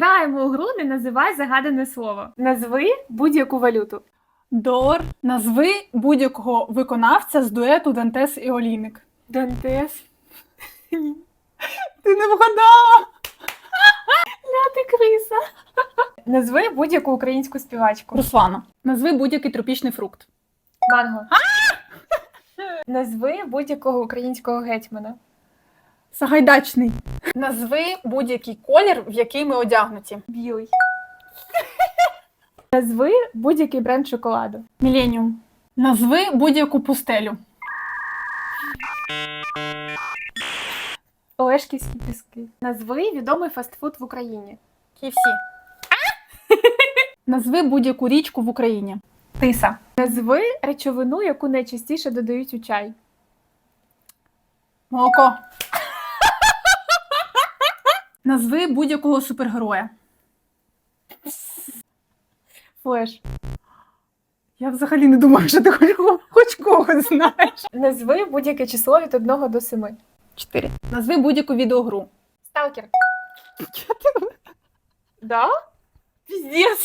Граємо у гру не називай загадане слово. Назви будь-яку валюту. Долар. Назви будь-якого виконавця з дуету Дантес і Олійник. Дантес. Ти не вгадала! Ти криса. Назви будь-яку українську співачку. Руслана. Назви будь-який тропічний фрукт. Манго. Назви будь-якого українського гетьмана. Сагайдачний. Назви будь-який колір, в який ми одягнуті. Білий. Назви будь-який бренд шоколаду. Міленіум. Назви будь-яку пустелю. Олешківські піски. Назви відомий фастфуд в Україні. KFC. Назви будь-яку річку в Україні. Тиса. Назви речовину, яку найчастіше додають у чай. Молоко. Назви будь-якого супергероя. Флеш. Я взагалі не думаю, що ти хоч, хоч когось знаєш. Назви будь-яке число від 1 до 7. 4. Назви будь-яку відеогру. Сталкер. Да? Піздец.